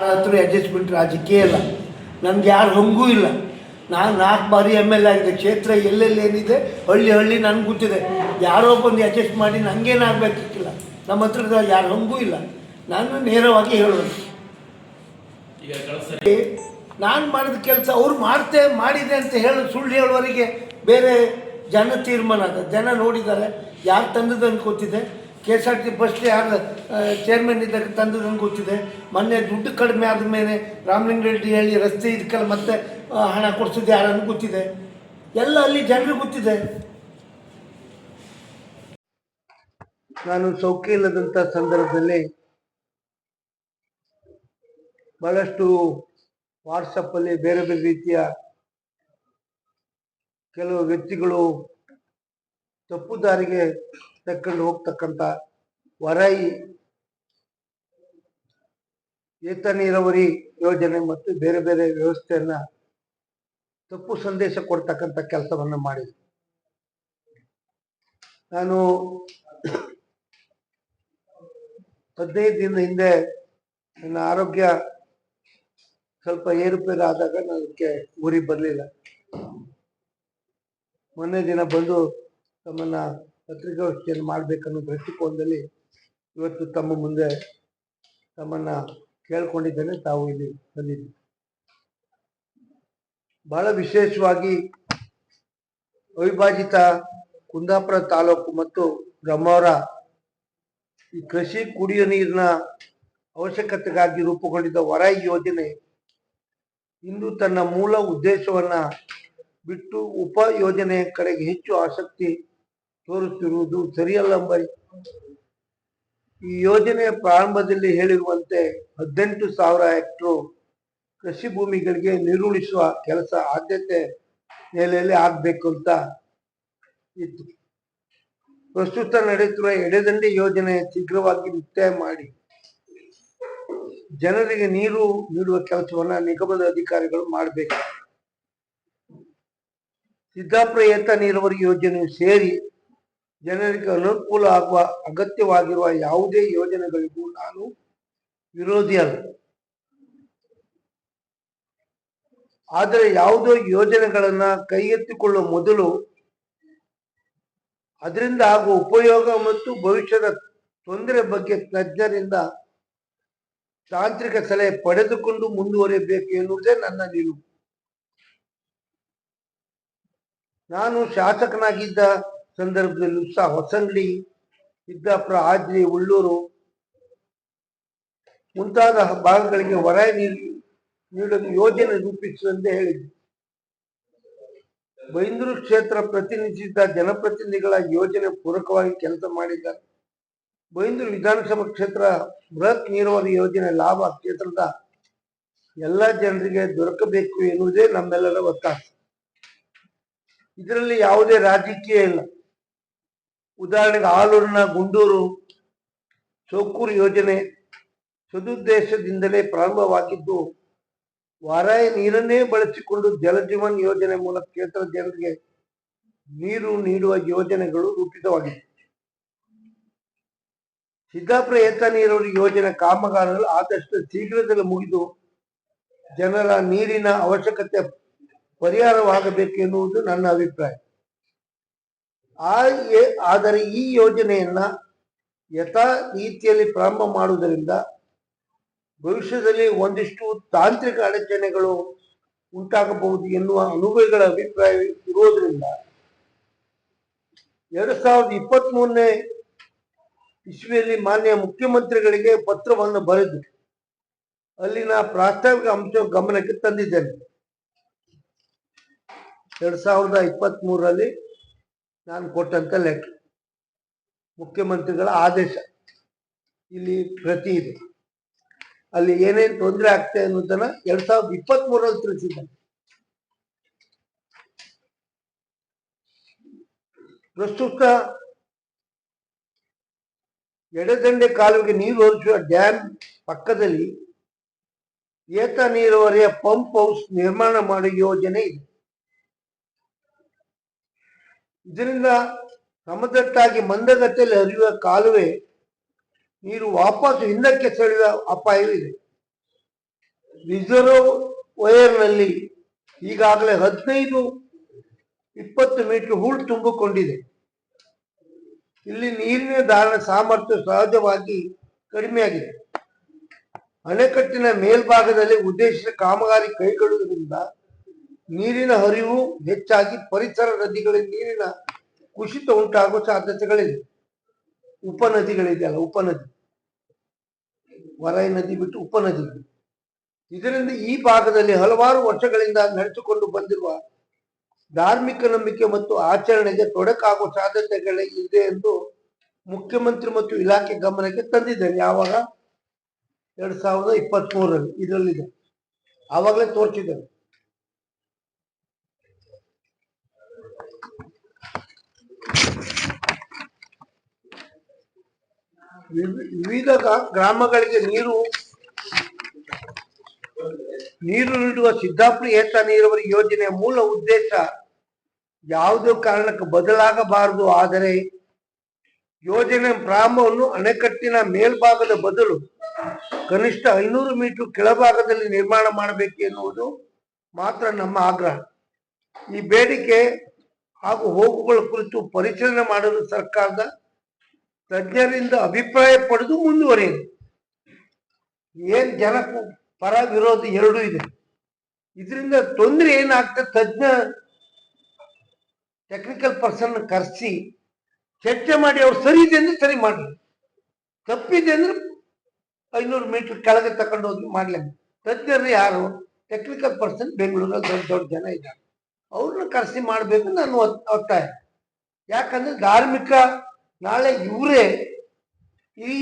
ಹತ್ರ ಅಡ್ಜಸ್ಟ್ಮೆಂಟ್ ರಾಜಕೀಯ ಇಲ್ಲ ನನಗೆ ಯಾರು ಹಂಗೂ ಇಲ್ಲ. ನಾನು ನಾಲ್ಕು ಬಾರಿ ಎಂ ಎಲ್ ಆಗಿದೆ ಕ್ಷೇತ್ರ ಎಲ್ಲೆಲ್ಲಿ ಏನಿದೆ ಹಳ್ಳಿ ಹಳ್ಳಿ ನನಗೆ ಗೊತ್ತಿದೆ. ಯಾರೋ ಬಂದು ಅಡ್ಜಸ್ಟ್ ಮಾಡಿ ನನಗೇನಾಗಬೇಕಿಲ್ಲ ನಮ್ಮ ಹತ್ರ ಯಾರು ಹಂಗೂ ಇಲ್ಲ. ನಾನು ನೇರವಾಗಿ ಹೇಳೋದು. ನಾನು ಮಾಡಿದ ಕೆಲಸ ಅವ್ರು ಮಾಡ್ತೇ ಮಾಡಿದೆ ಅಂತ ಹೇಳಿ ಸುಳ್ಳು ಹೇಳುವವರಿಗೆ ಬೇರೆ ಜನ ತೀರ್ಮಾನ ಅಂತ ಜನ ನೋಡಿದ್ದಾರೆ. ಯಾರು ತಂದದ್ದು ಗೊತ್ತಿದೆ. K S R T bus ಯಾರು ಚೇರ್ಮನ್ ಇದ್ದಾಗ ನಂಗೆ ಗೊತ್ತಿದೆ. ಮೊನ್ನೆ ದುಡ್ಡು ಕಡಿಮೆ ಆದ ಮೇಲೆ ರಾಮಲಿಂಗ ರೆಡ್ಡಿ ಹೇಳಿ ರಸ್ತೆ ಇದಕ್ಕೆಲ್ಲ ಮತ್ತೆ ಹಣ ಕೊಡಿಸಿದ್ದು ಯಾರನ್ನು ಗೊತ್ತಿದೆ. ಎಲ್ಲ ಅಲ್ಲಿ ಜನರಿಗೆ ಗೊತ್ತಿದೆ. ನಾನು ಸೌಖ್ಯ ಇಲ್ಲದಂಥ ಸಂದರ್ಭದಲ್ಲಿ ಬಹಳಷ್ಟು ವಾಟ್ಸಪ್ಪಲ್ಲಿ ಬೇರೆ ಬೇರೆ ರೀತಿಯ ಕೆಲವು ವ್ಯಕ್ತಿಗಳು ತಪ್ಪು ದಾರಿಗೆ ತಕ್ಕೊಂಡು ಹೋಗ್ತಕ್ಕಂಥ ವರೈ ಏತ ನೀರಾವರಿ ಯೋಜನೆ ಮತ್ತು ಬೇರೆ ಬೇರೆ ವ್ಯವಸ್ಥೆಯನ್ನ ತಪ್ಪು ಸಂದೇಶ ಕೊಡ್ತಕ್ಕಂಥ ಕೆಲಸವನ್ನ ಮಾಡಿದೆ ನಾನು ಹದಿನೈದು ದಿನದ ಹಿಂದೆ ನನ್ನ ಆರೋಗ್ಯ ಸ್ವಲ್ಪ ಏರುಪೇರು ಆದಾಗ ನಾನು ಅದಕ್ಕೆ ಊರಿಗೆ ಬರಲಿಲ್ಲ. ಮೊನ್ನೆ ದಿನ ಬಂದು ತಮ್ಮನ್ನ ಪತ್ರಿಕಾಗೋಷ್ಠಿಯನ್ನು ಮಾಡಬೇಕನ್ನೋ ದೃಷ್ಟಿಕೋನದಲ್ಲಿ ಇವತ್ತು ತಮ್ಮ ಮುಂದೆ ತಮ್ಮನ್ನು ಕೇಳ್ಕೊಂಡಿದ್ದೇನೆ, ತಾವು ಇಲ್ಲಿ ಬಂದಿದ್ದೀವಿ. ಬಹಳ ವಿಶೇಷವಾಗಿ ಅವಿಭಾಜಿತ ಕುಂದಾಪುರ ತಾಲೂಕು ಮತ್ತು ಬ್ರಹ್ಮಾವರ ಈ ಕೃಷಿ ಕುಡಿಯುವ ನೀರಿನ ಅವಶ್ಯಕತೆಗಾಗಿ ರೂಪುಗೊಂಡಿದ್ದ ವರಾಯಿ ಯೋಜನೆ ಇಂದು ತನ್ನ ಮೂಲ ಉದ್ದೇಶವನ್ನ ಬಿಟ್ಟು ಉಪ ಯೋಜನೆಯ ಕಡೆಗೆ ಹೆಚ್ಚು ಆಸಕ್ತಿ ತೋರುತ್ತಿರುವುದು ಸರಿಯಲ್ಲ ಎಂಬ ಈ ಯೋಜನೆಯ ಪ್ರಾರಂಭದಲ್ಲಿ ಹೇಳಿರುವಂತೆ ಹದಿನೆಂಟು ಸಾವಿರ ಹೆಕ್ಟರ್ ಕೃಷಿ ಭೂಮಿಗಳಿಗೆ ನೀರುಳಿಸುವ ಕೆಲಸ ಆದ್ಯತೆ ನೆಲೆಯಲ್ಲಿ ಆಗ್ಬೇಕು ಅಂತ ಇತ್ತು. ಪ್ರಸ್ತುತ ನಡೆಯುತ್ತಿರುವ ಎಡೆದಂಡೆ ಯೋಜನೆ ಶೀಘ್ರವಾಗಿ ಮುಕ್ತಾಯ ಮಾಡಿ ಜನರಿಗೆ ನೀರು ನೀಡುವ ಕೆಲಸವನ್ನ ನಿಗಮದ ಅಧಿಕಾರಿಗಳು ಮಾಡಬೇಕು. ಸಿದ್ದಾಪುರ ಏತ ನೀರಾವರಿ ಯೋಜನೆ ಸೇರಿ ಜನರಿಗೆ ಅನುಕೂಲ ಆಗುವ ಅಗತ್ಯವಾಗಿರುವ ಯಾವುದೇ ಯೋಜನೆಗಳಿಗೂ ನಾನು ವಿರೋಧಿ ಅಲ್ಲ ಆದರೆ ಯಾವುದೋ ಯೋಜನೆಗಳನ್ನ ಕೈಗೆತ್ತಿಕೊಳ್ಳುವ ಮೊದಲು ಅದರಿಂದ ಆಗುವ ಉಪಯೋಗ ಮತ್ತು ಭವಿಷ್ಯದ ತೊಂದರೆ ಬಗ್ಗೆ ತಜ್ಞರಿಂದ ತಾಂತ್ರಿಕ ಸಲಹೆ ಪಡೆದುಕೊಂಡು ಮುಂದುವರಿಯಬೇಕು ಎನ್ನುವುದೇ ನನ್ನ ನಿಲುವು. ನಾನು ಶಾಸಕನಾಗಿದ್ದ ಸಂದರ್ಭದಲ್ಲೂ ಉತ್ಸಾಹ. ಹೊಸಂಗಡಿ, ಸಿದ್ದಾಪುರ ಆದ್ರಿ ಉಳ್ಳೂರು ಮುಂತಾದ ಭಾಗಗಳಿಗೆ ಹೊರ ನೀಡಲು ಯೋಜನೆ ರೂಪಿಸುವಂತೆ ಹೇಳಿದೆ. ಬೈಂದೂರು ಕ್ಷೇತ್ರ ಪ್ರತಿನಿಧಿಸಿದ ಜನಪ್ರತಿನಿಧಿಗಳ ಯೋಜನೆ ಪೂರಕವಾಗಿ ಕೆಲಸ ಮಾಡಿದ್ದಾರೆ ಬೈಂದೂರು ವಿಧಾನಸಭಾ ಕ್ಷೇತ್ರ ಬೃಹತ್ ನೀರಾವರಿ ಯೋಜನೆ ಲಾಭ ಕ್ಷೇತ್ರದ ಎಲ್ಲ ಜನರಿಗೆ ದೊರಕಬೇಕು ಎನ್ನುವುದೇ ನಮ್ಮೆಲ್ಲರ ಒತ್ತಾಸ. ಇದರಲ್ಲಿ ಯಾವುದೇ ರಾಜಕೀಯ ಇಲ್ಲ. ಉದಾಹರಣೆಗೆ ಆಲೂರಿನ ಗುಂಡೂರು ಚೌಕೂರು ಯೋಜನೆ ಸದುದ್ದೇಶದಿಂದಲೇ ಪ್ರಾರಂಭವಾಗಿದ್ದು ವಾರಾಯ ನೀರನ್ನೇ ಬಳಸಿಕೊಂಡು ಜಲಜೀವನ್ ಯೋಜನೆ ಮೂಲಕ ಕ್ಷೇತ್ರ ಜನರಿಗೆ ನೀರು ನೀಡುವ ಯೋಜನೆಗಳು ರೂಪಿತವಾಗಿದೆ ಸಿದ್ದಾಪುರ ಏತ ನೀರಾವರಿ ಯೋಜನೆ ಕಾಮಗಾರಿಗಳು ಆದಷ್ಟು ಶೀಘ್ರದಲ್ಲಿ ಮುಗಿದು ಜನರ ನೀರಿನ ಅವಶ್ಯಕತೆ ಪರಿಹಾರವಾಗಬೇಕು ಎನ್ನುವುದು ನನ್ನ ಅಭಿಪ್ರಾಯ. ಆ ಆದರೆ ಈ ಯೋಜನೆಯನ್ನ ಯಥಾ ರೀತಿಯಲ್ಲಿ ಪ್ರಾರಂಭ ಮಾಡುವುದರಿಂದ ಭವಿಷ್ಯದಲ್ಲಿ ಒಂದಿಷ್ಟು ತಾಂತ್ರಿಕ ಅಡಚಣೆಗಳು ಉಂಟಾಗಬಹುದು ಎನ್ನುವ ಅನುಭವಿಗಳ ಅಭಿಪ್ರಾಯ ಇರುವುದರಿಂದ ಎರಡು ಸಾವಿರದ ಇಪ್ಪತ್ತ್ ಮೂರನೇ ಇಸ್ವಿಯಲ್ಲಿ ಮಾನ್ಯ ಮುಖ್ಯಮಂತ್ರಿಗಳಿಗೆ ಪತ್ರವನ್ನು ಬರೆದು ಅಲ್ಲಿನ ಪ್ರಾಸ್ತಾವಿಕ ಅಂಶ ಗಮನಕ್ಕೆ ತಂದಿದ್ದೇನೆ. ಎರಡ್ ಸಾವಿರದ ಇಪ್ಪತ್ತ್ ಮೂರರಲ್ಲಿ ನಾನು ಕೊಟ್ಟಂತ ಲೆಟರ್ ಮುಖ್ಯಮಂತ್ರಿಗಳ ಆದೇಶ. ಇಲ್ಲಿ ಪ್ರತಿ ಇದೆ. ಅಲ್ಲಿ ಏನೇನು ತೊಂದರೆ ಆಗ್ತದೆ ಅನ್ನೋದನ್ನ ಎರಡ್ ಸಾವಿರದ ಇಪ್ಪತ್ತ್ ಮೂರಲ್ಲಿ ತಿಳಿಸಿದ್ದಾರೆ. ಪ್ರಸ್ತುತ ಎಡದಂಡೆ ಕಾಲುವೆಗೆ ನೀರು ಹರಿಸುವ ಡ್ಯಾಮ್ ಪಕ್ಕದಲ್ಲಿ ಏತ ನೀರಾವರಿಯ ಪಂಪ್ ಹೌಸ್ ನಿರ್ಮಾಣ ಮಾಡುವ ಯೋಜನೆ ಇದೆ. ಇದರಿಂದ ಸಮತಟ್ಟಾಗಿ ಮಂದಗತಿಯಲ್ಲಿ ಹರಿಯುವ ಕಾಲುವೆ ನೀರು ವಾಪಸ್ ಹಿಂದಕ್ಕೆ ಸೆಳೆಯುವ ಅಪಾಯವಿದೆ ರಿಸರ್ವ್ ವಯರ್ನಲ್ಲಿ ಈಗಾಗಲೇ ಹದಿನೈದು, ಇಪ್ಪತ್ತು ಮೀಟರ್ ಹೂಳು ತುಂಬಿಕೊಂಡಿದೆ. ಇಲ್ಲಿ ನೀರಿನ ಧಾರಣ ಸಾಮರ್ಥ್ಯ ಸಹಜವಾಗಿ ಕಡಿಮೆಯಾಗಿದೆ. ಅಣೆಕಟ್ಟಿನ ಮೇಲ್ಭಾಗದಲ್ಲಿ ಉದ್ದೇಶಿತ ಕಾಮಗಾರಿ ಕೈಗೊಳ್ಳುವುದರಿಂದ ನೀರಿನ ಹರಿವು ಹೆಚ್ಚಾಗಿ ಪರಿಸರ ನದಿಗಳ ನೀರಿನ ಕುಸಿತ ಉಂಟಾಗುವ ಸಾಧ್ಯತೆಗಳಿದೆ. ಉಪನದಿಗಳಿದೆಯಲ್ಲ, ಉಪನದಿ. ವರೈ ನದಿ ಬಿಟ್ಟು ಉಪನದಿ. ಇದರಿಂದ ಈ ಭಾಗದಲ್ಲಿ ಹಲವಾರು ವರ್ಷಗಳಿಂದ ನಡೆಸಿಕೊಂಡು ಬಂದಿರುವ ಧಾರ್ಮಿಕ ನಂಬಿಕೆ ಮತ್ತು ಆಚರಣೆಗೆ ತೊಡಕಾಗುವ ಸಾಧ್ಯತೆಗಳಿದೆ ಎಂದು ಮುಖ್ಯಮಂತ್ರಿ ಮತ್ತು ಇಲಾಖೆ ಗಮನಕ್ಕೆ ತಂದಿದ್ದೇನೆ. ಯಾವಾಗ? ಎರಡ್ ಸಾವಿರದ ಇಪ್ಪತ್ತ್ ಮೂರರಲ್ಲಿ ಇದರಲ್ಲಿದೆ. ಆವಾಗಲೇ ತೋರಿಸಿದ್ದೇನೆ. ವಿವಿಧ ಗ್ರಾಮಗಳಿಗೆ ನೀರು ನೀರು ನೀಡುವ ಸಿದ್ದಾಪುರ ಏತ ನೀರಾವರಿ ಯೋಜನೆಯ ಮೂಲ ಉದ್ದೇಶ ಯಾವುದೇ ಕಾರಣಕ್ಕೆ ಬದಲಾಗಬಾರದು. ಆದರೆ ಯೋಜನೆ ಪ್ರಾರಂಭವನ್ನು ಅಣೆಕಟ್ಟಿನ ಮೇಲ್ಭಾಗದ ಬದಲು ಕನಿಷ್ಠ ಐನೂರು ಮೀಟರ್ ಕೆಳಭಾಗದಲ್ಲಿ ನಿರ್ಮಾಣ ಮಾಡಬೇಕು ಎನ್ನುವುದು ಮಾತ್ರ ನಮ್ಮ ಆಗ್ರಹ. ಈ ಬೇಡಿಕೆ ಹಾಗೂ ಹೋಗುಗಳ ಕುರಿತು ಪರಿಶೀಲನೆ ಮಾಡಲು ಸರ್ಕಾರದ ತಜ್ಞರಿಂದ ಅಭಿಪ್ರಾಯ ಪಡೆದು ಮುಂದುವರಿಯಿದೆ ಏನ್ ಜನಕ್ಕೂ ಪರ ವಿರೋಧ ಎರಡೂ ಇದೆ. ಇದರಿಂದ ತೊಂದರೆ ಏನಾಗ್ತದೆ? ತಜ್ಞ ಟೆಕ್ನಿಕಲ್ ಪರ್ಸನ್ ಕರೆಸಿ ಚರ್ಚೆ ಮಾಡಿ ಅವ್ರು ಸರಿ ಇದೆ ಅಂದ್ರೆ ಸರಿ ಮಾಡ್ಲಿ ತಪ್ಪಿದೆ ಅಂದ್ರೆ ಐನೂರು ಮೀಟರ್ ಕೆಳಗೆ ತಕೊಂಡು ಹೋಗಿ ಮಾಡ್ಲಿ ತಜ್ಞರು ಯಾರು? ಟೆಕ್ನಿಕಲ್ ಪರ್ಸನ್ ಬೆಂಗಳೂರಲ್ಲಿ ದೊಡ್ಡ ದೊಡ್ಡ ಜನ ಇದ್ದಾರೆ. ಅವ್ರನ್ನ ಕರೆಸಿ ಮಾಡಬೇಕು ನಾನು ಒತ್- ಒತ್ತಾಯ ಯಾಕಂದ್ರೆ ಧಾರ್ಮಿಕ ನಾಳೆ ಇವರೇ ಈ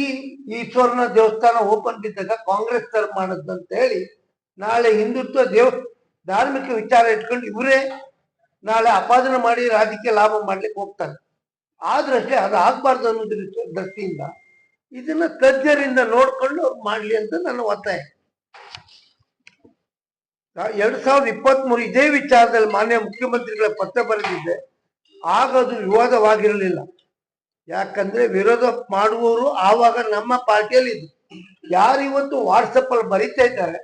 ಈಶ್ವರನ ದೇವಸ್ಥಾನ ಓಪನ್ ಬಿದ್ದಾಗ ಕಾಂಗ್ರೆಸ್ ತರ ಮಾಡದಂತ ಹೇಳಿ ನಾಳೆ ಹಿಂದುತ್ವ ದೇವ, ಧಾರ್ಮಿಕ ವಿಚಾರ ಇಟ್ಕೊಂಡು ಇವರೇ ನಾಳೆ ಅಪಾದನೆ ಮಾಡಿ ರಾಜಕೀಯ ಲಾಭ ಮಾಡ್ಲಿಕ್ಕೆ ಹೋಗ್ತಾರೆ. ಆದ್ರಷ್ಟೇ ಅದು ಆಗ್ಬಾರ್ದು ಅನ್ನೋ ದೃಷ್ಟಿಯಿಂದ ಇದನ್ನ ತಜ್ಞರಿಂದ ನೋಡ್ಕೊಂಡು ಮಾಡ್ಲಿ ಅಂತ ನನ್ನ ಒತ್ತಾಯ. ಎರಡ್ ಸಾವಿರದ ಇಪ್ಪತ್ತ್ ಮೂರು ಇದೇ ವಿಚಾರದಲ್ಲಿ ಮಾನ್ಯ ಮುಖ್ಯಮಂತ್ರಿಗಳ ಪತ್ರ ಬರೆದಿದ್ದೆ ಆಗ ಅದು ವಿವಾದವಾಗಿರಲಿಲ್ಲ. ಯಾಕಂದ್ರೆ ವಿರೋಧ ಮಾಡುವವರು ಆವಾಗ ನಮ್ಮ ಪಾರ್ಟಿಯಲ್ಲಿ ಇದ್ರು ಯಾರು ಇವತ್ತು ವಾಟ್ಸಪ್ ಅಲ್ಲಿ ಬರೀತಾ ಇದ್ದಾರೆ,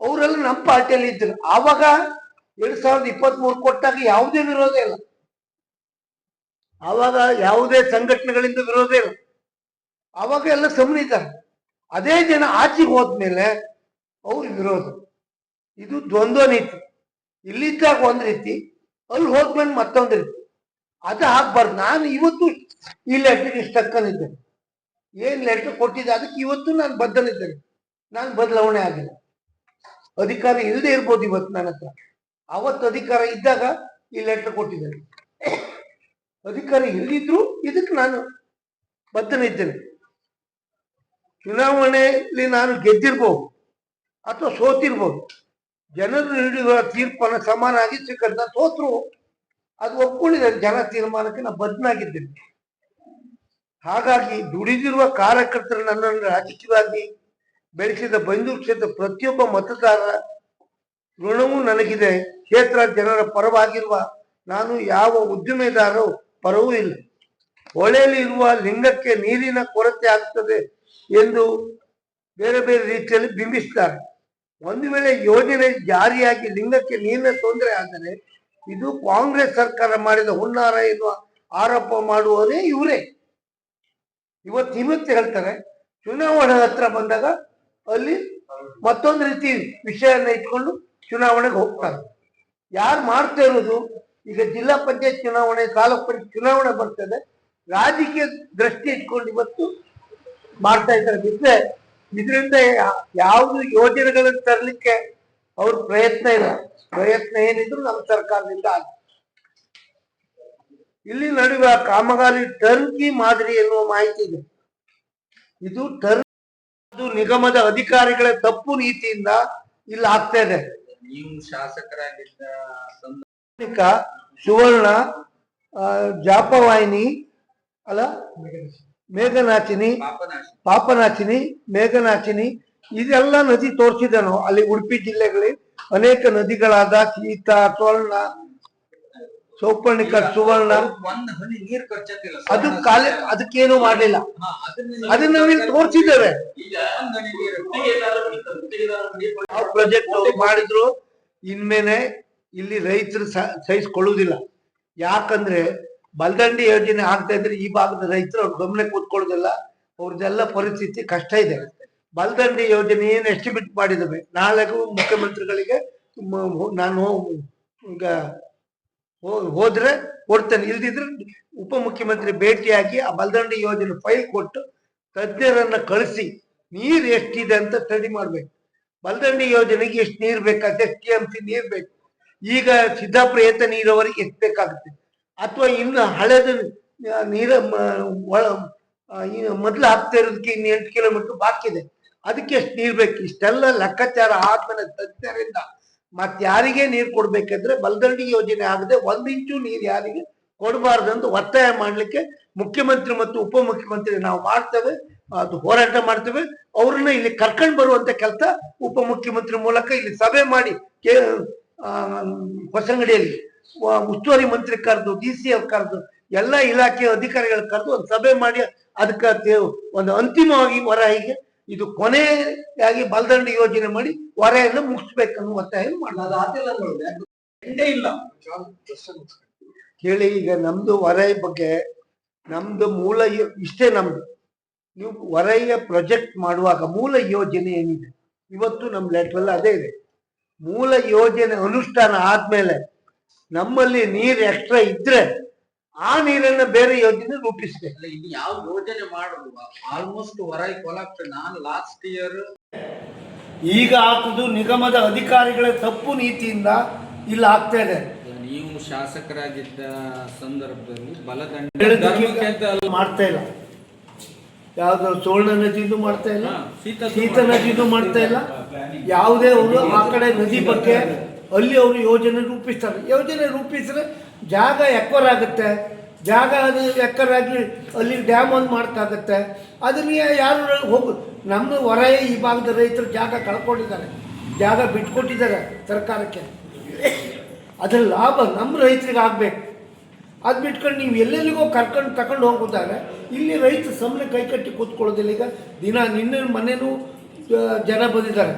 ಅವರೆಲ್ಲ ನಮ್ಮ ಪಾರ್ಟಿಯಲ್ಲಿ ಇದ್ರು. ಆವಾಗ ಎರಡ್ ಸಾವಿರದ ಇಪ್ಪತ್ತ್ ಮೂರು ಕೊಟ್ಟಾಗ ಯಾವುದೇ ವಿರೋಧ ಇಲ್ಲ. ಆವಾಗ ಯಾವುದೇ ಸಂಘಟನೆಗಳಿಂದ ವಿರೋಧ ಇಲ್ಲ. ಆವಾಗ ಎಲ್ಲ ಸಮನಿದ್ದಾರೆ. ಅದೇ ಜನ ಆಚೆಗೆ ಹೋದ್ಮೇಲೆ ಅವ್ರ ವಿರೋಧ. ಇದು ದ್ವಂದ್ವ ನೀತಿ. ಇಲ್ಲಿದ್ದಾಗ ಒಂದ್ ರೀತಿ, ಅಲ್ಲಿ ಹೋದ್ಮೇಲೆ ಮತ್ತೊಂದ್ ರೀತಿ. ಅದು ಹಾಕ್ಬಾರ್ದು ನಾನು ಇವತ್ತು ಈ ಲೆಟರ್ಗೆ ಇಷ್ಟಕ್ಕನಿದ್ದೇನೆ ಏನ್ ಲೆಟರ್ ಕೊಟ್ಟಿದ್ದೆ, ಅದಕ್ಕೆ ಇವತ್ತು ನಾನು ಬದ್ಧನಿದ್ದೇನೆ ನಾನು ಬದಲಾವಣೆ ಆಗಿಲ್ಲ. ಅಧಿಕಾರ ಇಲ್ಲದೆ ಇರ್ಬೋದು ಇವತ್ತು ನನ್ನ ಹತ್ರ. ಅವತ್ತು ಅಧಿಕಾರ ಇದ್ದಾಗ ಈ ಲೆಟರ್ ಕೊಟ್ಟಿದ್ದೇನೆ. ಅಧಿಕಾರ ಇಲ್ಲಿದ್ರು ಇದಕ್ಕೆ ನಾನು ಬದ್ಧನಿದ್ದೇನೆ ಚುನಾವಣೆಯಲ್ಲಿ ನಾನು ಗೆದ್ದಿರ್ಬೋದು, ಅಥವಾ ಸೋತಿರ್ಬೋದು. ಜನರು ನೀಡುವ ತೀರ್ಪನ್ನು ಸಮಾನಾಗಿ ಸ್ವೀಕರಿಸ ಸೋತ್ರು, ಅದು ಒಪ್ಕೊಂಡಿದ್ದಾರೆ ಜನ ತೀರ್ಮಾನಕ್ಕೆ ನಾನು ಬದ್ನಾಗಿದ್ದೇನೆ ಹಾಗಾಗಿ ದುಡಿದಿರುವ ಕಾರ್ಯಕರ್ತರು ನನ್ನನ್ನು ರಾಜಕೀಯವಾಗಿ ಬೆಳೆಸಿದ ಬಂಧು ಕ್ಷೇತ್ರ ಪ್ರತಿಯೊಬ್ಬ ಮತದಾರರ ಋಣವೂ ನನಗಿದೆ. ಕ್ಷೇತ್ರ ಜನರ ಪರವಾಗಿರುವ ನಾನು ಯಾವ ಉದ್ದಿಮೆದಾರರು ಪರವೂ ಇಲ್ಲ. ಹೊಳೆಯಲ್ಲಿ ಇರುವ ಲಿಂಗಕ್ಕೆ ನೀರಿನ ಕೊರತೆ ಆಗ್ತದೆ ಎಂದು ಬೇರೆ ಬೇರೆ ರೀತಿಯಲ್ಲಿ ಬಿಂಬಿಸ್ತಾರೆ ಒಂದು ವೇಳೆ ಯೋಜನೆ ಜಾರಿಯಾಗಿ ಲಿಂಗಕ್ಕೆ ನೀರಿನ ತೊಂದರೆ ಆದರೆ ಇದು ಕಾಂಗ್ರೆಸ್ ಸರ್ಕಾರ ಮಾಡಿದ ಹುನ್ನಾರ ಎನ್ನುವ ಆರೋಪ ಮಾಡುವವರೇ ಇವರೇ. ಇವತ್ತು ಇವತ್ತು ಹೇಳ್ತಾರೆ, ಚುನಾವಣೆ ಹತ್ರ ಬಂದಾಗ ಅಲ್ಲಿ ಮತ್ತೊಂದು ರೀತಿ ವಿಷಯನ ಇಟ್ಕೊಂಡು ಚುನಾವಣೆಗೆ ಹೋಗ್ತಾರೆ. ಯಾರು ಮಾಡ್ತಾ ಇರೋದು? ಈಗ ಜಿಲ್ಲಾ ಪಂಚಾಯತ್ ಚುನಾವಣೆ, ತಾಲೂಕ್ ಪಂಚಾಯತ್ ಚುನಾವಣೆ ಬರ್ತದೆ. ರಾಜಕೀಯ ದೃಷ್ಟಿ ಇಟ್ಕೊಂಡು ಇವತ್ತು ಮಾಡ್ತಾ ಇದ್ದಾರೆ. ಬಿಟ್ರೆ ಇದರಿಂದ ಯಾವುದು ಯೋಜನೆಗಳನ್ನು ತರಲಿಕ್ಕೆ ಅವ್ರ ಪ್ರಯತ್ನ ಇಲ್ಲ. ಪ್ರಯತ್ನ ಏನಿದ್ರು ನಮ್ಮ ಸರ್ಕಾರದಿಂದ ಆಗಿದೆ. ಇಲ್ಲಿ ನಡೆಯುವ ಕಾಮಗಾರಿ ಟರ್ಕಿ ಮಾದರಿ ಎನ್ನುವ ಮಾಹಿತಿ ಇದೆ. ಇದು ಟರ್ ನಿಗಮದ ಅಧಿಕಾರಿಗಳ ತಪ್ಪು ನೀತಿಯಿಂದ ಇಲ್ಲಿ ಆಗ್ತಾ ಇದೆ. ನೀವು ಶಾಸಕರಾಗಿದ್ದ ಸುವರ್ಣ ಜಾಪವಾಹಿನಿ ಅಲ್ಲ? ಮೇಘನಾಚಿನಿ, ಪಾಪನಾಚಿನಿ, ಮೇಘನಾಚಿನಿ, ಇದೆಲ್ಲ ನದಿ ತೋರಿಸಿದೆ ನಾವು ಅಲ್ಲಿ ಉಡುಪಿ ಜಿಲ್ಲೆಗಳಲ್ಲಿ ಅನೇಕ ನದಿಗಳಾದ ಶೀತ, ಸ್ವರ್ಣ, ಸೌಪರ್ಣಿಕ, ಸುವರ್ಣ. ಅದು ಕಾಲೇ ಅದಕ್ಕೇನು ಮಾಡಲಿಲ್ಲ. ಅದನ್ನ ನಾವಿಲ್ಲಿ ತೋರಿಸಿದ್ದೇವೆ ಪ್ರಾಜೆಕ್ಟ್ ಮಾಡಿದ್ರು. ಇನ್ಮೇಲೆ ಇಲ್ಲಿ ರೈತರು ಸಹ ಸಹಿಸ್ಕೊಳ್ಳುವುದಿಲ್ಲ. ಯಾಕಂದ್ರೆ ಬಲ್ದಂಡಿ ಯೋಜನೆ ಆಗ್ತಾ ಇದ್ರೆ ಈ ಭಾಗದ ರೈತರು ಅವ್ರ ಗಮನ ಕೂತ್ಕೊಳ್ಳೋದಿಲ್ಲ. ಅವ್ರದ್ದೆಲ್ಲ ಪರಿಸ್ಥಿತಿ ಕಷ್ಟ ಇದೆ. ಬಲದಂಡಿ ಯೋಜನೆ ಏನು ಎಸ್ಟಿಮೇಟ್ ಮಾಡಿದವೆ? ನಾಳೆಗೂ ಮುಖ್ಯಮಂತ್ರಿಗಳಿಗೆ ನಾನು ಈಗ ಹೋದ್ರೆ ಕೊಡ್ತೇನೆ. ಇಲ್ದಿದ್ರೆ ಉಪಮುಖ್ಯಮಂತ್ರಿ ಭೇಟಿಯಾಗಿ ಆ ಬಲದಂಡಿ ಯೋಜನೆ ಫೈಲ್ ಕೊಟ್ಟು ತಜ್ಞರನ್ನ ಕಳಿಸಿ. ನೀರು ಎಷ್ಟಿದೆ ಅಂತ ಸ್ಟಡಿ ಮಾಡ್ಬೇಕು. ಬಲದಂಡಿ ಯೋಜನೆಗೆ ಎಷ್ಟು ನೀರು ಬೇಕಾಗುತ್ತೆ? ಎಷ್ಟು ಟಿ ಎಂ ಸಿ ನೀರು ಬೇಕು? ಈಗ ಸಿದ್ದಾಪುರ ಏತ ನೀರಾವರಿಗೆ ಎಷ್ಟು ಬೇಕಾಗುತ್ತೆ? ಅಥವಾ ಇನ್ನು ಹಳೆದ ನೀರ ಒಳ- ಮೊದಲು ಹಾಕ್ತಾ ಇರೋದಕ್ಕೆ ಇನ್ನು ಎಂಟು ಕಿಲೋಮೀಟರ್ ಬಾಕಿ ಇದೆ. ಅದಕ್ಕೆ ಎಷ್ಟು ನೀರು ಬೇಕು? ಇಷ್ಟೆಲ್ಲ ಲೆಕ್ಕಾಚಾರ ಆದ್ಮೇಲೆ ತಜ್ಞರಿಂದ ಮತ್ತೆ ಯಾರಿಗೆ ನೀರು ಕೊಡ್ಬೇಕಂದ್ರೆ ಬಲ್ದಂಡಿ ಯೋಜನೆ ಆಗದೆ ಒಂದ್ ಇಂಚು ನೀರು ಯಾರಿಗೆ ಕೊಡಬಾರ್ದಂತ ಒತ್ತಾಯ ಮಾಡಲಿಕ್ಕೆ ಮುಖ್ಯಮಂತ್ರಿ ಮತ್ತು ಉಪಮುಖ್ಯಮಂತ್ರಿ ನಾವು ಮಾಡ್ತೇವೆ, ಅದು ಹೋರಾಟ ಮಾಡ್ತೇವೆ. ಅವ್ರನ್ನ ಇಲ್ಲಿ ಕರ್ಕೊಂಡು ಬರುವಂತ ಕೆಲಸ ಉಪಮುಖ್ಯಮಂತ್ರಿ ಮೂಲಕ ಇಲ್ಲಿ ಸಭೆ ಮಾಡಿ ಕೇ ಹೊಸಂಗಡಿಯಲ್ಲಿ. ಉಸ್ತುವಾರಿ ಮಂತ್ರಿ ಕರೆದು ಡಿ ಸಿ ಎಫ್ ಕರೆದು ಎಲ್ಲ ಇಲಾಖೆ ಅಧಿಕಾರಿಗಳು ಕರೆದು ಒಂದು ಸಭೆ ಮಾಡಿ ಅದಕ್ಕೆ ಒಂದು ಅಂತಿಮವಾಗಿ ಹೊರಹಿಗೆ ಇದು ಕೊನೆಯಾಗಿ ಬಲದಂಡ ಯೋಜನೆ ಮಾಡಿ ಹೊರೆಯನ್ನು ಮುಗಿಸ್ಬೇಕನ್ನು ಒತ್ತಾಯ ಇಲ್ಲ. ಕೇಳಿ ಈಗ ನಮ್ದು ವರೈ ಬಗ್ಗೆ ನಮ್ದು ಮೂಲ ಯೋ- ಇಷ್ಟೇ ನಮ್ದು. ನೀವು ವರೈಯ ಪ್ರೊಜೆಕ್ಟ್ ಮಾಡುವಾಗ ಮೂಲ ಯೋಜನೆ ಏನಿದೆ? ಇವತ್ತು ನಮ್ಮ ಲೆಟ್ರಲ್ಲಿ ಅದೇ ಇದೆ. ಮೂಲ ಯೋಜನೆ ಅನುಷ್ಠಾನ ಆದ್ಮೇಲೆ ನಮ್ಮಲ್ಲಿ ನೀರು ಎಕ್ಸ್ಟ್ರಾ ಇದ್ರೆ ಆ ನೀರನ್ನ ಬೇರೆ ಯೋಜನೆ ರೂಪಿಸ್ಬೇಕು. ಅಲ್ಲ ಇದು ಯಾವ ಯೋಜನೆ ಮಾಡುದು? ಆಲ್ಮೋಸ್ಟ್ ಹೊರಗೆ ಕೊಲಾಪ್ಸ್ ನಾನು ಲಾಸ್ಟ್ ಇಯರ್ ಈಗ ಹಾಕುದು ನಿಗಮದ ಅಧಿಕಾರಿಗಳ ತಪ್ಪು ನೀತಿಯಿಂದ ಇಲ್ಲಿ ಆಗ್ತಾ ಇದೆ. ನೀವು ಶಾಸಕರಾಗಿದ್ದ ಸಂದರ್ಭದಲ್ಲಿ ಬಲದಂಡ ಮಾಡ್ತಾ ಇಲ್ಲ. ಯಾವ್ದು ಸುವರ್ಣ ನದಿದು ಮಾಡ್ತಾ ಇಲ್ಲ. ಶೀತ ಶೀತ ನದಿದು ಮಾಡ್ತಾ ಇಲ್ಲ. ಯಾವುದೇ ಅವರು ಆ ಕಡೆ ನದಿ ಬಗ್ಗೆ ಅಲ್ಲಿ ಅವರು ಯೋಜನೆ ರೂಪಿಸ್ತಾರೆ. ಯೋಜನೆ ರೂಪಿಸಿದ್ರೆ ಜಾಗ ಎಕ್ವರ್ ಆಗುತ್ತೆ. ಜಾಗ ಅದು ಎಕ್ಕರ್ ಆಗಿ ಅಲ್ಲಿ ಡ್ಯಾಮ್ ಒಂದು ಮಾಡ್ಕಾಗತ್ತೆ ಅದನ್ನ ಯಾರು ಹೋಗು, ನಮ್ಮ ಹೊರ ಈ ಭಾಗದ ರೈತರು ಜಾಗ ಕಳ್ಕೊಂಡಿದ್ದಾರೆ. ಜಾಗ ಬಿಟ್ಕೊಟ್ಟಿದ್ದಾರೆ ಸರ್ಕಾರಕ್ಕೆ. ಅದ್ರ ಲಾಭ ನಮ್ಮ ರೈತರಿಗೆ ಆಗಬೇಕು. ಅದು ಬಿಟ್ಕೊಂಡು ನೀವು ಎಲ್ಲೆಲ್ಲಿಗೋ ಕರ್ಕೊಂಡು ತಗೊಂಡು ಹೋಗ್ಬೋದಾದ್ರೆ ಇಲ್ಲಿ ರೈತ ಸಮನೆ ಕೈ ಕಟ್ಟಿ ಕೂತ್ಕೊಳ್ಳೋದಿಲ್ಲ. ಈಗ ದಿನ ನಿನ್ನೆ ಮನೆಯೂ ಜನ ಬಂದಿದ್ದಾರೆ.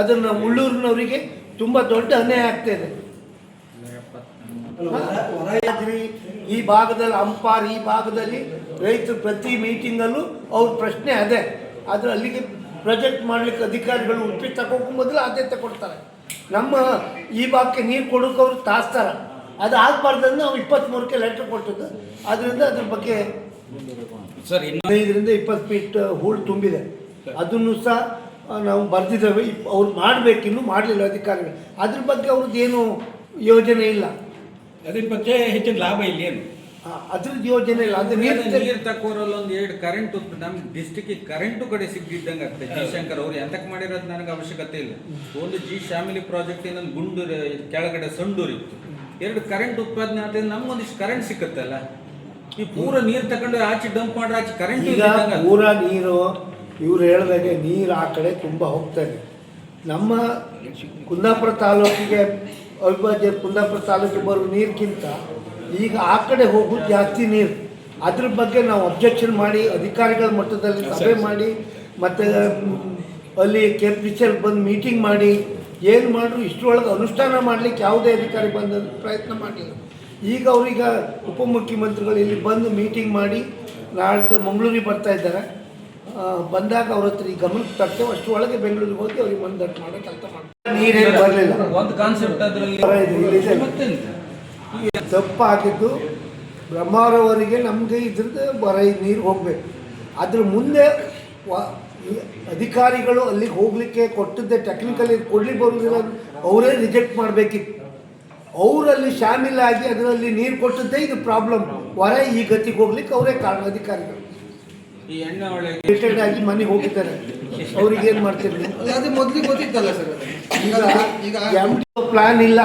ಅದನ್ನು ಉಳ್ಳೂರಿನವರಿಗೆ ತುಂಬ ದೊಡ್ಡ ಅನ್ಯಾಯ ಆಗ್ತಾ ಇದೆ ರಾತ್ರಿ ಈ ಭಾಗದಲ್ಲಿ ಅಂಪಾರ್ ಈ ಭಾಗದಲ್ಲಿ ರೈತರು ಪ್ರತಿ ಮೀಟಿಂಗಲ್ಲೂ ಅವ್ರ ಪ್ರಶ್ನೆ ಅದೇ. ಆದ್ರೆ ಅಲ್ಲಿಗೆ ಪ್ರಾಜೆಕ್ಟ್ ಮಾಡ್ಲಿಕ್ಕೆ ಅಧಿಕಾರಿಗಳು ಉಪ್ಪಿ ತಗೋಕೆ ಮೊದಲು ಆದ್ಯತೆ ಕೊಡ್ತಾರೆ. ನಮ್ಮ ಈ ಭಾಗಕ್ಕೆ ನೀರು ಕೊಡೋಕೆ ಅವ್ರು ತಾಸ್ತಾರ. ಅದು ಆಗ್ಬಾರ್ದಂದು ನಾವು ಇಪ್ಪತ್ತ್ಮೂರಕ್ಕೆ ಲೆಟ್ರ್ ಕೊಟ್ಟಿದ್ದು. ಅದರಿಂದ ಅದ್ರ ಬಗ್ಗೆ ಸರ್ ಹದಿನೈದರಿಂದ ಇಪ್ಪತ್ತು ಫೀಟ್ ಹೂಳು ತುಂಬಿದೆ. ಅದನ್ನು ಸಹ ನಾವು ಬರೆದಿದ್ದೇವೆ. ಅವ್ರು ಮಾಡಬೇಕು ಇನ್ನೂ ಮಾಡಲಿಲ್ಲ ಅಧಿಕಾರಿಗಳು. ಅದ್ರ ಬಗ್ಗೆ ಅವ್ರದ್ದು ಏನು ಯೋಜನೆ ಇಲ್ಲ. ಅದ್ರ ಬಗ್ಗೆ ಹೆಚ್ಚಿನ ಲಾಭ ಇಲ್ಲ ಏನು? ಅದ್ರದ್ದು ಯೋಜನೆ ಇಲ್ಲ. ಅದು ನೀರು ಒಂದು ತಕೋರಲ್ಲ ಒಂದ್ ಎರಡು ಕರೆಂಟ್ ನಮ್ಮ ಡಿಸ್ಟಿಕ್ ಕರೆಂಟು ಕಡೆ ಸಿಗ್ದಿದ್ದಂಗೆ ಆಗ್ತದೆ. ಜಿ ಶಂಕರ್ ಅವ್ರು ಎಂತಕ್ ಮಾಡಿರೋದು ನನಗೆ ಅವಶ್ಯಕತೆ ಇಲ್ಲ. ಒಂದು ಜಿ ಫ್ಯಾಮಿಲಿ ಪ್ರಾಜೆಕ್ಟ್ ಇನ್ನೊಂದು ಗುಂಡೂರು ಕೆಳಗಡೆ ಸಂಡೂರು ಇತ್ತು. ಎರಡು ಕರೆಂಟ್ ಉತ್ಪಾದನೆ ಆದ್ರೆ ನಮ್ಗೊಂದಿಷ್ಟು ಕರೆಂಟ್ ಸಿಕ್ಕತ್ತಲ್ಲ. ಈ ಪೂರ ನೀರು ತಗೊಂಡು ಆಚೆ ಡಂಪ್ ಮಾಡ್ರೆ ಆಚೆ ಕರೆಂಟ್ ಪೂರ ನೀರು ಇವ್ರು ಹೇಳ್ದಾಗೆ ನೀರು ಆ ಕಡೆ ತುಂಬ ಹೋಗ್ತಾ ಇದೆ. ನಮ್ಮ ಕುಂದಾಪುರ ತಾಲೂಕಿಗೆ ಅವಿಭಾಜ್ಯ ಕುಂದಾಪುರ ತಾಲೂಕಿಗೆ ಬರೋ ನೀರಿಗಿಂತ ಈಗ ಆ ಕಡೆ ಹೋಗೋದು ಜಾಸ್ತಿ ನೀರು. ಅದ್ರ ಬಗ್ಗೆ ನಾವು ಅಬ್ಜೆಕ್ಷನ್ ಮಾಡಿ ಅಧಿಕಾರಿಗಳ ಮಟ್ಟದಲ್ಲಿ ಸಭೆ ಮಾಡಿ ಮತ್ತು ಅಲ್ಲಿ ಕೆ ಪಿ ಸಿಯಲ್ಲಿ ಬಂದು ಮೀಟಿಂಗ್ ಮಾಡಿ ಏನು ಮಾಡಿದ್ರು ಇಷ್ಟರೊಳಗೆ ಅನುಷ್ಠಾನ ಮಾಡಲಿಕ್ಕೆ ಯಾವುದೇ ಅಧಿಕಾರಿ ಬಂದ ಪ್ರಯತ್ನ ಮಾಡಲಿಲ್ಲ ಈಗ ಅವ್ರೀಗ ಉಪಮುಖ್ಯಮಂತ್ರಿಗಳು ಇಲ್ಲಿ ಬಂದು ಮೀಟಿಂಗ್ ಮಾಡಿ ನಾಳೆ ಮಂಗಳೂರಿಗೆ ಬರ್ತಾ ಇದ್ದಾರೆ. ಬಂದಾಗ ಅವ್ರ ಹತ್ರ ಈ ಗಮನಕ್ಕೆ ತರ್ತೇವೆ. ಅಷ್ಟರೊಳಗೆ ಬೆಂಗಳೂರಿಗೆ ಹೋಗಿ ಅವ್ರಿಗೆ ಮಂದಟ್ಟು ಮಾಡೋ ಕೆಲಸ ಮಾಡ್ತಾರೆ ನೀರೇನು ಬರಲಿಲ್ಲ. ಒಂದು ಕಾನ್ಸೆಪ್ಟ್ ಅದರಲ್ಲಿ. ಮತ್ತೆಂತ? ತಪ್ಪಾಗಿದ್ದು ಬ್ರಹ್ಮಾರವರಿಗೆ ನಮಗೆ ಇದ್ರದ್ದು ಬರ ನೀರು ಹೋಗಬೇಕು. ಅದ್ರ ಮುಂದೆ ಅಧಿಕಾರಿಗಳು ಅಲ್ಲಿಗೆ ಹೋಗಲಿಕ್ಕೆ ಕೊಟ್ಟಿದ್ದೆ ಟೆಕ್ನಿಕಲಿ ಕೊಡ್ಲಿಕ್ಕೆ ಬರೋದಿಲ್ಲ ಅವರೇ ರಿಜೆಕ್ಟ್ ಮಾಡಬೇಕಿತ್ತು. ಅವರಲ್ಲಿ ಶಾಮೀಲಾಗಿ ಅದರಲ್ಲಿ ನೀರು ಕೊಟ್ಟದ್ದೇ ಇದು ಪ್ರಾಬ್ಲಮ್ ಹೊರ ಈ ಗತಿಗೆ ಹೋಗ್ಲಿಕ್ಕೆ ಅವರೇ ಕಾರಣ ಅಧಿಕಾರಿಗಳು ಈ ಎಣ್ಣೆ ಒಳಗೆ ರಿಟೈರ್ಡ್ ಆಗಿ ಮನೆ ಹೋಗಿದ್ದಾರೆ. ಅವ್ರಿಗೆ ಏನು ಮಾಡ್ತೀರಿ ಅದೇ ಅದು ಮೊದಲಿಗೆ ಗೊತ್ತಿತ್ತಲ್ಲ ಸರ್ ಈಗ ಈಗ ಎಂ ಪ್ಲಾನ್ ಇಲ್ಲ.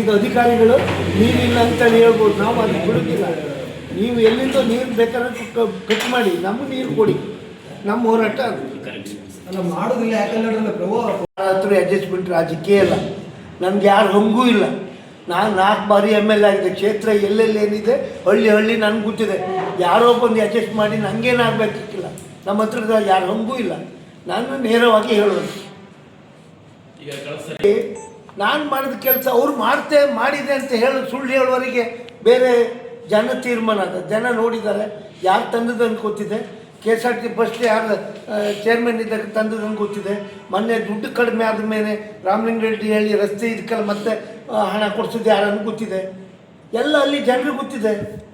ಈಗ ಅಧಿಕಾರಿಗಳು ನೀರಿಲ್ಲ ಅಂತ ಹೇಳ್ಬೋದು. ನಾವು ಅದು ಬಿಡುತ್ತಿಲ್ಲ ನೀವು ಎಲ್ಲಿಂದ ನೀರು ಬೇಕಾದ್ರೆ ಕಟ್ ಮಾಡಿ. ನಮ್ಗೆ ನೀರು ಕೊಡಿ. ನಮ್ಮ ಹೋರಾಟ ಅದು. ಅಲ್ಲ ಮಾಡೋದಿಲ್ಲ ಯಾಕಂದ್ರೆ ಪ್ರಭಾವ ಹತ್ರ ಅಡ್ಜಸ್ಟ್ಮೆಂಟ್ ರಾಜಕೀಯ ಇಲ್ಲ ನಮ್ಗೆ ಯಾರು ಹಂಗೂ ಇಲ್ಲ. ನಾನು ನಾಲ್ಕು ಬಾರಿ ಎಂ ಎಲ್ ಆಗಿದೆ ಕ್ಷೇತ್ರ ಎಲ್ಲೆಲ್ಲಿ ಏನಿದೆ ಹಳ್ಳಿ ಹಳ್ಳಿ ನನಗೆ ಗೊತ್ತಿದೆ. ಯಾರೋ ಬಂದು ಅಡ್ಜಸ್ಟ್ ಮಾಡಿ ನನಗೇನಾಗಬೇಕಿಲ್ಲ ನಮ್ಮ ಹತ್ರದ ಯಾರು ಹಂಗೂ ಇಲ್ಲ. ನಾನು ನೇರವಾಗಿ ಹೇಳೋದು. ನಾನು ಮಾಡಿದ ಕೆಲಸ ಅವ್ರು ಮಾಡ್ತೆ ಮಾಡಿದೆ ಅಂತ ಹೇಳಿ ಸುಳ್ಳು ಹೇಳುವವರಿಗೆ ಬೇರೆ ಜನ ತೀರ್ಮಾನ ಅದ. ಜನ ನೋಡಿದ್ದಾರೆ. ಯಾರು ತಂದದ್ದು ಗೊತ್ತಿದೆ. K S R T bus ಯಾರು ಚೇರ್ಮನ್ ಇದ್ದಾಗ ತಂದದ್ದು ಗೊತ್ತಿದೆ. ಮೊನ್ನೆ ದುಡ್ಡು ಕಡಿಮೆ ಆದ ಮೇಲೆ ರಾಮಲಿಂಗರೆಡ್ಡಿ ಹೇಳಿ ರಸ್ತೆ ಇದಕ್ಕೆಲ್ಲ ಮತ್ತೆ ಹಣ ಕೊಡ್ತಿದ್ದೆ ಯಾರನ್ನು ಗೊತ್ತಿದೆ? ಎಲ್ಲ ಅಲ್ಲಿ ಜನರಿಗೆ ಗೊತ್ತಿದೆ.